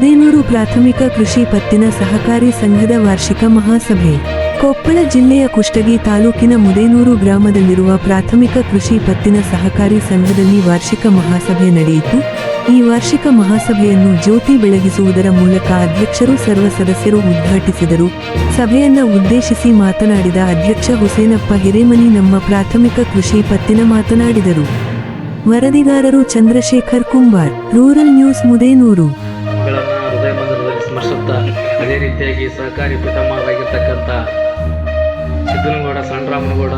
ಪ್ರಾಥಮಿಕ ಕೃಷಿ ಪತ್ತಿನ ಸಹಕಾರಿ ಸಂಘದ ವಾರ್ಷಿಕ ಮಹಾಸಭೆ. ಕೊಪ್ಪಳ ಜಿಲ್ಲೆಯ ಕುಷ್ಟಗಿ ತಾಲೂಕಿನ ಮುದೇನೂರು ಗ್ರಾಮದಲ್ಲಿರುವ ಪ್ರಾಥಮಿಕ ಕೃಷಿ ಪತ್ತಿನ ಸಹಕಾರಿ ಸಂಘದಲ್ಲಿ ವಾರ್ಷಿಕ ಮಹಾಸಭೆ ನಡೆಯಿತು. ಈ ವಾರ್ಷಿಕ ಮಹಾಸಭೆಯನ್ನು ಜ್ಯೋತಿ ಬೆಳಗಿಸುವುದರ ಮೂಲಕ ಅಧ್ಯಕ್ಷರು ಸರ್ವ ಸದಸ್ಯರು ಉದ್ಘಾಟಿಸಿದರು. ಸಭೆಯನ್ನು ಉದ್ದೇಶಿಸಿ ಮಾತನಾಡಿದ ಅಧ್ಯಕ್ಷ ಹುಸೇನಪ್ಪ ಹಿರೇಮನಿ ನಮ್ಮ ಪ್ರಾಥಮಿಕ ಕೃಷಿ ಪತ್ತಿನ ಮಾತನಾಡಿದರು. ವರದಿಗಾರರು ಚಂದ್ರಶೇಖರ್ ಕುಂಬಾರ್, ರೂರಲ್ ನ್ಯೂಸ್ ಮುದೇನೂರು. ಅದೇ ರೀತಿಯಾಗಿ ಸಹಕಾರಿ ಪಿತಾಮಹರಾಗಿರ್ತಕ್ಕಂಥ ಸಿದ್ದನಗೌಡ ಸಣ್ಣರಾಮನಗೌಡ,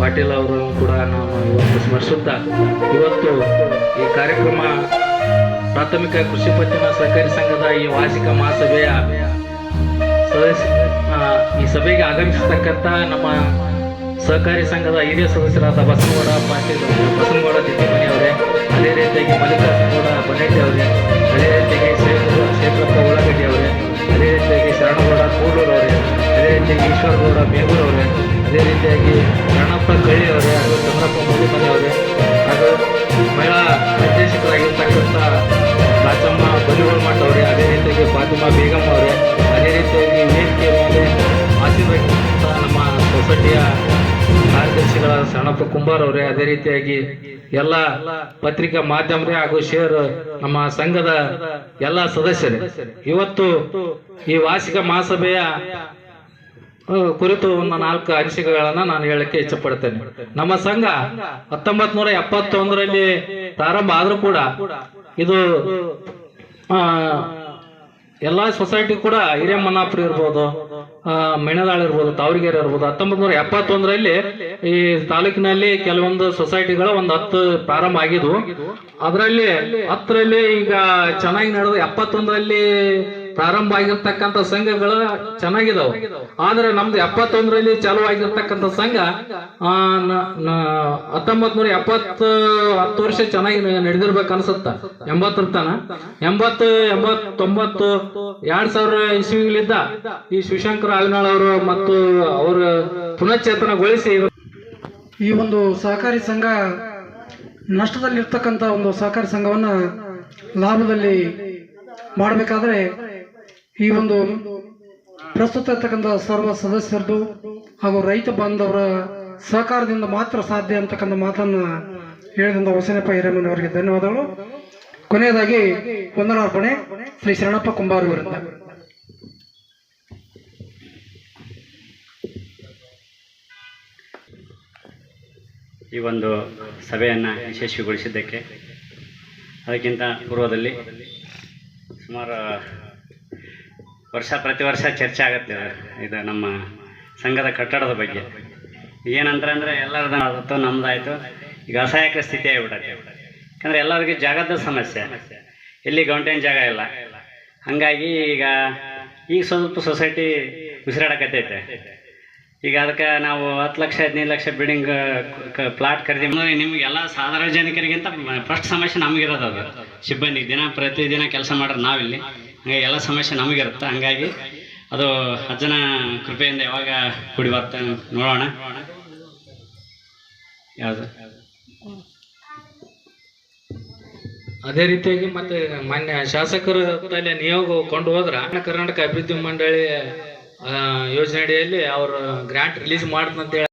ಪಾಟೀಲ್ ಅವರು ಕೂಡ ನಾವು ಇವತ್ತು ಸ್ಮರಿಸುತ್ತಾ, ಇವತ್ತು ಈ ಕಾರ್ಯಕ್ರಮ ಪ್ರಾಥಮಿಕ ಕೃಷಿ ಪತ್ತಿನ ಸಹಕಾರಿ ಸಂಘದ ಈ ವಾರ್ಷಿಕ ಮಹಾಸಭೆಯ ಸದಸ್ಯ ಈ ಸಭೆಗೆ ಆಗಮಿಸತಕ್ಕಂಥ ನಮ್ಮ ಸಹಕಾರಿ ಸಂಘದ ಹಿರಿಯ ಸದಸ್ಯರಾದ ಬಸನಗೌಡ, ಪಾಟೀಲ್ ಬಸನಗೌಡ ದಿಟ್ಟಿಮನಿ ಅವರೇ ಅದೇ ರೀತಿಯಾಗಿ ಮಲ್ಲಿಕಾರ್ಜುನಗೌಡ ಅದೇ ಗೌಡ ಬೇಗೂರು ಅವರೇ ಅದೇ ರೀತಿಯಾಗಿ ಶರಣಪ್ಪ ಕಳ್ಳಿ ಅವರೇ, ಹಾಗೂ ಚಂದ್ರಪ್ಪ ಅವರೇ, ಹಾಗೂ ಮಹಿಳಾ ನಿರ್ದೇಶಕರಾಗಿರ್ತಕ್ಕಂಥ ರಾಜಮ್ಮ ಬಲಿಗೋಳ್ ಮಠ ಅವರೇ, ಅದೇ ರೀತಿಯಾಗಿ ಫಾತಿಮಾ ಬೇಗಮ್ಮ ಅವರೇ, ಅದೇ ರೀತಿಯಾಗಿ ವೇದಿಕೆ ಮೇಲೆ ಆಶೀರ್ವಹಿಸಿದಂಥ ನಮ್ಮ ಸೊಸೈಟಿಯ ಕಾರ್ಯದರ್ಶಿಗಳ ಶರಣಪ್ಪ ಕುಂಬಾರ್ ಅವರೇ, ಅದೇ ರೀತಿಯಾಗಿ ಎಲ್ಲ ಪತ್ರಿಕಾ ಮಾಧ್ಯಮರೇ ಹಾಗೂ ಶೇರ್ ನಮ್ಮ ಸಂಘದ ಎಲ್ಲ ಸದಸ್ಯರೇ, ಇವತ್ತು ಈ ವಾರ್ಷಿಕ ಮಹಾಸಭೆಯ ಕುರಿತು ಒಂದು ನಾಲ್ಕು ಅನಿಸಿಕೆಗಳನ್ನ ನಾನು ಹೇಳಕ್ಕೆ ಇಚ್ಛಪಡ್ತೇನೆ ನಮ್ಮ ಸಂಘ ಹತ್ತೊಂಬತ್ ನೂರ ಎಪ್ಪತ್ತೊಂದರಲ್ಲಿ ಪ್ರಾರಂಭ ಆದ್ರೂ ಕೂಡ ಇದು ಆ, ಎಲ್ಲಾ ಸೊಸೈಟಿ ಕೂಡ ಹಿರೇಮನ್ನಾಪುರ ಇರ್ಬೋದು ಆ, ಮೆಣದಾಳ ಇರ್ಬೋದು ತಾವರಿಗೆರೆ ಇರ್ಬೋದು ಹತ್ತೊಂಬತ್ ನೂರ ಎಪ್ಪತ್ತೊಂದರಲ್ಲಿ ಈ ತಾಲೂಕಿನಲ್ಲಿ ಕೆಲವೊಂದು ಸೊಸೈಟಿಗಳು ಒಂದು ಹತ್ತು ಪ್ರಾರಂಭ ಆಗಿದ್ವು. ಅದರಲ್ಲಿ ಹತ್ತರಲ್ಲಿ ಈಗ ಚೆನ್ನಾಗಿ ನಡೆದು ಎಪ್ಪತ್ತೊಂದರಲ್ಲಿ ಪ್ರಾರಂಭ ಆಗಿರ್ತಕ್ಕಂಥ ಸಂಘಗಳು ಚೆನ್ನಾಗಿದಾವೆ. ಆದ್ರೆ ನಮ್ದು ಎಪ್ಪತ್ತೊಂದರಲ್ಲಿ ಚಾಲು ಆಗಿರ್ತಕ್ಕಂಥ ಸಂಘ ಹತ್ತೊಂಬತ್ ನೂರ ಎಪ್ಪತ್ತು ಹತ್ತು ವರ್ಷ ಚೆನ್ನಾಗಿ ನಡೆದಿರ್ಬೇಕು ಅನ್ಸುತ್ತ? ಎಂಬತ್ತರ ತನ? ಎಂಬತ್ತು, ಎಂಬತ್ತೊಂಬತ್ತು, ಎರಡ್ ಸಾವಿರ ಇಸ್ವಿಗಳಿದ್ದ ಈ ಶಿವಶಂಕರ ಆವಿನಾಳ್ ಅವರು ಮತ್ತು ಅವರ ಪುನಶ್ಚೇತನಗೊಳಿಸಿ ಈ ಒಂದು ಸಹಕಾರಿ ಸಂಘ ನಷ್ಟದಲ್ಲಿರ್ತಕ್ಕಂಥ ಒಂದು ಸಹಕಾರಿ ಸಂಘವನ್ನು ಲಾಭದಲ್ಲಿ ಮಾಡಬೇಕಾದ್ರೆ ಈ ಒಂದು ಪ್ರಸ್ತುತ ಇರ್ತಕ್ಕಂಥ ಸರ್ವ ಸದಸ್ಯರದು ಹಾಗೂ ರೈತ ಬಾಂಧವರ ಸಹಕಾರದಿಂದ ಮಾತ್ರ ಸಾಧ್ಯ ಅಂತಕ್ಕಂಥ ಮಾತನ್ನ ಹೇಳಿದಂಥ ಹೊಸನಪ್ಪ ಹಿರೇಮನವರಿಗೆ ಧನ್ಯವಾದಗಳು. ಕೊನೆಯದಾಗಿ ವಂದನಾರ್ಪಣೆ ಶ್ರೀ ಶರಣಪ್ಪ ಕುಂಬಾರವರಿಂದ ಈ ಒಂದು ಸಭೆಯನ್ನು ಯಶಸ್ವಿಗೊಳಿಸಿದ್ದಕ್ಕೆ, ಅದಕ್ಕಿಂತ ಪೂರ್ವದಲ್ಲಿ ಸುಮಾರು ವರ್ಷ ಪ್ರತಿ ವರ್ಷ ಚರ್ಚೆ ಆಗುತ್ತೆ ಇದು ನಮ್ಮ ಸಂಘದ ಕಟ್ಟಡದ ಬಗ್ಗೆ. ಏನಂತಾರೆ ಅಂದರೆ ಎಲ್ಲರದ್ದು ಆದತ್ತು, ನಮ್ದಾಯಿತು. ಈಗ ಅಸಹಾಯಕ ಸ್ಥಿತಿ ಆಗಿಬಿಡತ್ತೆ ಯಾಕಂದರೆ ಎಲ್ಲರಿಗೂ ಜಾಗದ ಸಮಸ್ಯೆ. ಎಲ್ಲಿ ಗೌಂಟೇನ್ ಜಾಗ ಇಲ್ಲ. ಹಾಗಾಗಿ ಈಗ ಈಗ ಸ್ವಲ್ಪ ಸೊಸೈಟಿ ಉಸಿರಾಡಕತ್ತೈತೆ. ಈಗ ಅದಕ್ಕೆ ನಾವು ಹತ್ತು ಲಕ್ಷ, ಹದಿನೈದು ಲಕ್ಷ ಬಿಲ್ಡಿಂಗ್ ಪ್ಲಾಟ್ ಖರೀದಿ ಮಾಡಿ ನಿಮಗೆಲ್ಲ ಸಾರ್ವಜನಿಕರಿಗಿಂತ ಫಸ್ಟ್ ಸಮಸ್ಯೆ ನಮಗಿರೋದು ಅದು. ಸಿಬ್ಬಂದಿ ದಿನ ಪ್ರತಿದಿನ ಕೆಲಸ ಮಾಡ್ರೆ ನಾವಿಲ್ಲಿ. ಹಂಗಾಗಿ ಎಲ್ಲ ಸಮಸ್ಯೆ ನಮಗಿರುತ್ತೆ ಹಂಗಾಗಿ ಅದು ಅಜ್ಜನ ಕೃಪೆಯಿಂದ ಯಾವಾಗ ಕೂಡಿ ಬರ್ತಾ ನೋಡೋಣ. ಯಾವುದು? ಅದೇ ರೀತಿಯಾಗಿ ಮತ್ತೆ ಮಾನ್ಯ ಶಾಸಕರ ನಿಯೋಗ ಕೊಂಡು ಹೋದ್ರ ಕರ್ನಾಟಕ ಅಭಿವೃದ್ಧಿ ಮಂಡಳಿ ಯೋಜನೆ ಅಡಿಯಲ್ಲಿ ಅವರು ಗ್ರಾಂಟ್ ರಿಲೀಸ್ ಮಾಡ್ತಂತ ಹೇಳಿ